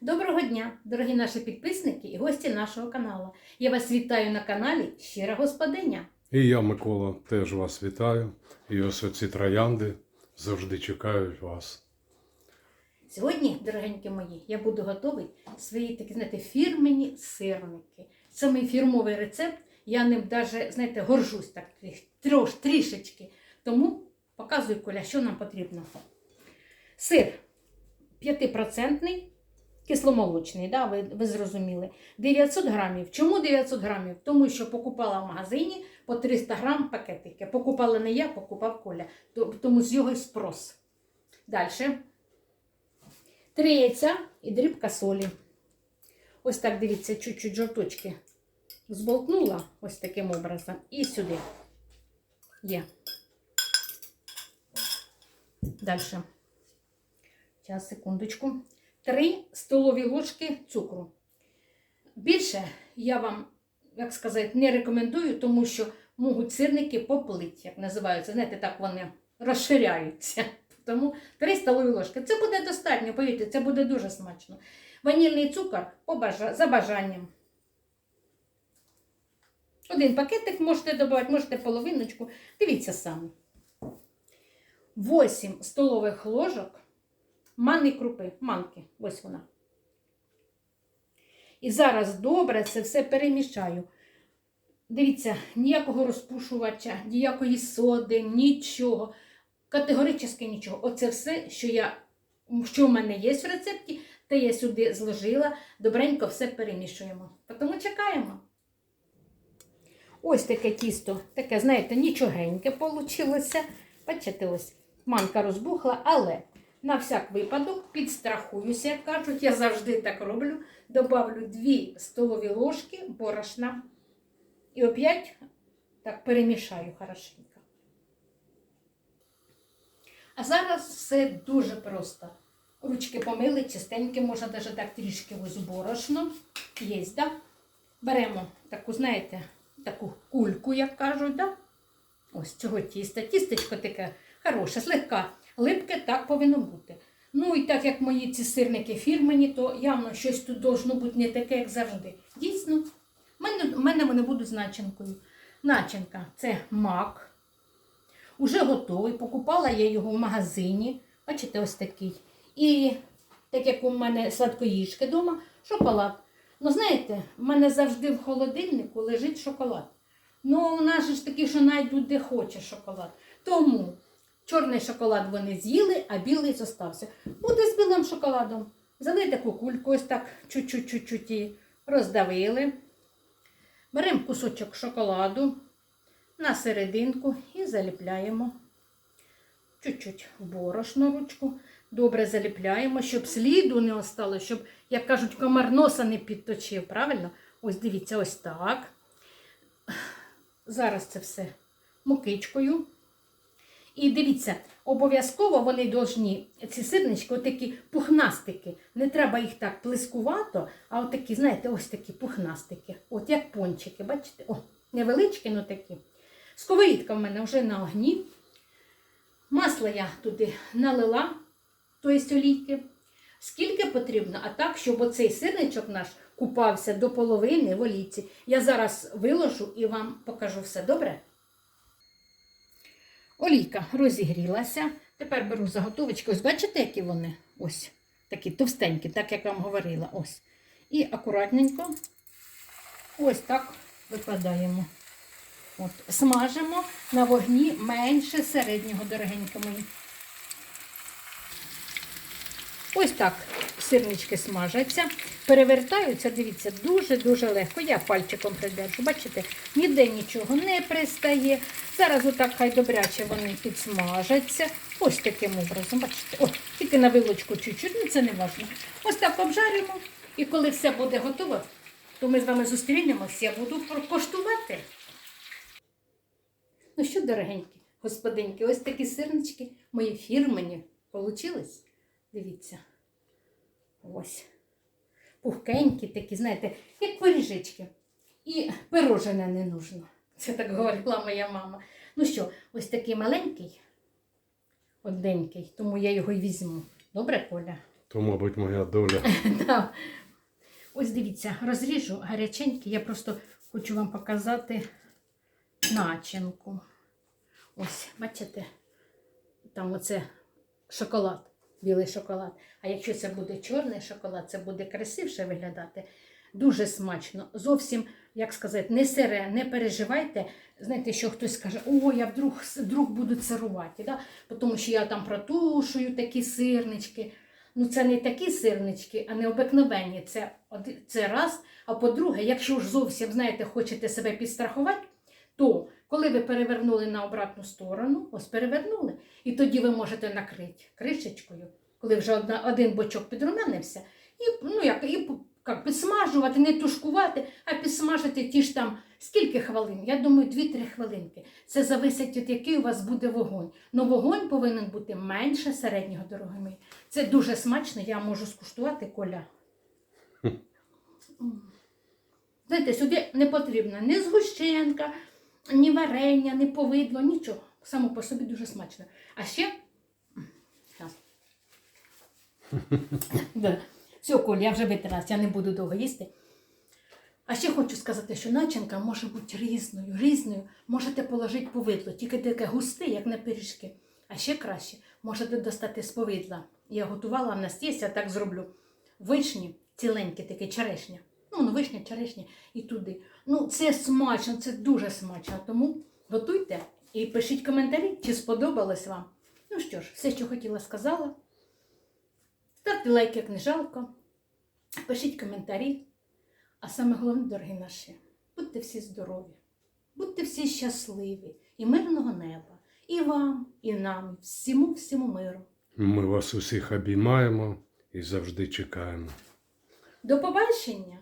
Доброго дня, дорогі наші підписники і гості нашого каналу. Я вас вітаю на каналі Щира Господиня. І я, Микола, теж вас вітаю. І ось оці троянди завжди чекають вас. Сьогодні, дорогенькі мої, я буду готувати свої такі, знаєте, фірмені сирники. Це мій фірмовий рецепт. Я ним навіть, знаєте, горжусь так трош, трішечки. Тому показую, Коля, що нам потрібно. Сир 5% кисломолочний, да, ви, ви зрозуміли. 900 грамів. Чому 900 грамів? Тому що покупала в магазині по 300 грам пакетики. Покупала не я, покупав Коля. Тому з його й спрос. Далі. Три яйця і дрібка солі. Ось так, дивіться, чуть-чуть жовточки зболтнула ось таким образом. І сюди. Є. Далі. Зараз, секундочку. Три столові ложки цукру. Більше я вам, як сказати, не рекомендую, тому що можуть сирники поплить, як називаються. Знаєте, так вони розширяються. Тому 3 столові ложки. Це буде достатньо, повірте, це буде дуже смачно. Ванільний цукор за бажанням. Один пакетик можете додати, можете половиночку. Дивіться самі. 8 столових ложок манни крупи, манки. Ось вона. І зараз добре це все перемішаю. Дивіться, ніякого розпушувача, ніякої соди, нічого. Категорично нічого. Оце все, що, я, що в мене є в рецепті, те я сюди зложила. Добренько все перемішуємо. Тому чекаємо. Ось таке тісто, таке, знаєте, нічогеньке вийшло. Бачите, ось манка розбухла, але на всяк випадок підстрахуюся, як кажуть, я завжди так роблю. Добавлю 2 столові ложки борошна. І опять так перемішаю хорошенько. А зараз все дуже просто. Ручки помили, чистенькі, можна навіть так трішки ось борошно. Є, да? Беремо таку, знаєте, таку кульку, як кажуть, да? ось цього тіста. Тістечко таке хороше, слегка липке, так повинно бути. Ну і так як мої ці сирники фірмені, то явно щось тут должно бути не таке, як завжди. Дійсно, в мене, мене вони будуть з начинкою. Начинка це мак. Уже готовий. Покупала я його в магазині. Бачите, ось такий. І так як у мене сладкоїжки вдома, шоколад. Ну, знаєте, в мене завжди в холодильнику лежить шоколад. Ну, у нас ж таки, що знайдуть де хоче шоколад. Тому чорний шоколад вони з'їли, а білий зостався. Буде з білим шоколадом. Взяли таку кульку, ось так чуть-чуть і роздавили. Беремо кусочок шоколаду на серединку і заліпляємо. Чуть-чуть в борошно ручку. Добре заліпляємо, щоб сліду не осталось, щоб, як кажуть, комар носа не підточив. Правильно? Ось дивіться, ось так. Зараз це все мукичкою. І дивіться, обов'язково вони должні, ці сирнички, отакі пухнастики. Не треба їх так плескувато, а отакі, знаєте, ось такі пухнастики. От як пончики, бачите? О, невеличкі, ну такі. Сковорідка в мене вже на огні. Масло я туди налила, тобто олійки. Скільки потрібно, а так, щоб оцей сирничок наш купався до половини в олійці. Я зараз виложу і вам покажу все добре. Олійка розігрілася. Тепер беру заготовочки. Ось бачите, які вони? Ось такі товстенькі, так як я вам говорила. Ось. І акуратненько ось так викладаємо. От, смажимо на вогні менше середнього, дорогенько мої. Ось так сирнички смажаться, перевертаються, дивіться, дуже-дуже легко. Я пальчиком придержу. Бачите, ніде нічого не пристає. Зараз отак хай добряче вони підсмажаться. Ось таким образом, бачите, о, тільки на вилочку чуть-чуть, ну це не важливо. Ось так обжаримо. І коли все буде готово, то ми з вами зустрінемось, я буду коштувати. Ну що, дорогенькі, господинки, ось такі сирнички мої фірмені получились. Дивіться. Ось. Пухкенькі такі, знаєте, як пиріжечки. І пирожене не нужно. Це так говорила моя мама. Ну що, ось такий маленький, одненький, тому я його й візьму. Добре, Коля? То, мабуть, моя доля. Да. Ось дивіться, розріжу гаряченький. Я просто хочу вам показати начинку. Ось, бачите, там оце шоколад, білий шоколад. А якщо це буде чорний шоколад, це буде красивше виглядати. Дуже смачно. Зовсім, як сказати, не сире, не переживайте. Знаєте, що хтось скаже, о, я вдруг, вдруг буду сирувати, да? тому що я там протушую такі сирнички. Ну, це не такі сирнички, а не обикновенні. Це, це раз. А по-друге, якщо ж зовсім, знаєте, хочете себе підстрахувати, то коли ви перевернули на обратну сторону, ось перевернули, і тоді ви можете накрити кришечкою, коли вже одна, один бочок підрумянився, і, ну, як, і як, підсмажувати, не тушкувати, а підсмажити ті ж там скільки хвилин? Я думаю, 2-3 хвилинки. Це зависить від який у вас буде вогонь. Но вогонь повинен бути менше середнього, дорогі мої. Це дуже смачно, я можу скуштувати коля. Знаєте, сюди не потрібна ні згущенка, ні варення, ні повидло, нічого. Само по собі дуже смачно. А ще. Все, Коль, я вже витиралась, я не буду довго їсти. А ще хочу сказати, що начинка може бути різною, різною. Можете положити повидло, тільки таке густе, як на пиріжки. А ще краще, можете достати з повидла. Я готувала на стіс, я так зроблю. Вишні, ціленькі такі черешня. Ну, ну вишня, черешня і туди. Ну, це смачно, це дуже смачно. Тому готуйте і пишіть коментарі, чи сподобалось вам. Ну що ж, все, що хотіла, сказала. Ставте лайк, як не жалко. Пишіть коментарі. А саме головне, дорогі наші, будьте всі здорові, будьте всі щасливі і мирного неба. І вам, і нам, всьому, всьому миру. Ми вас усіх обіймаємо і завжди чекаємо. До побачення!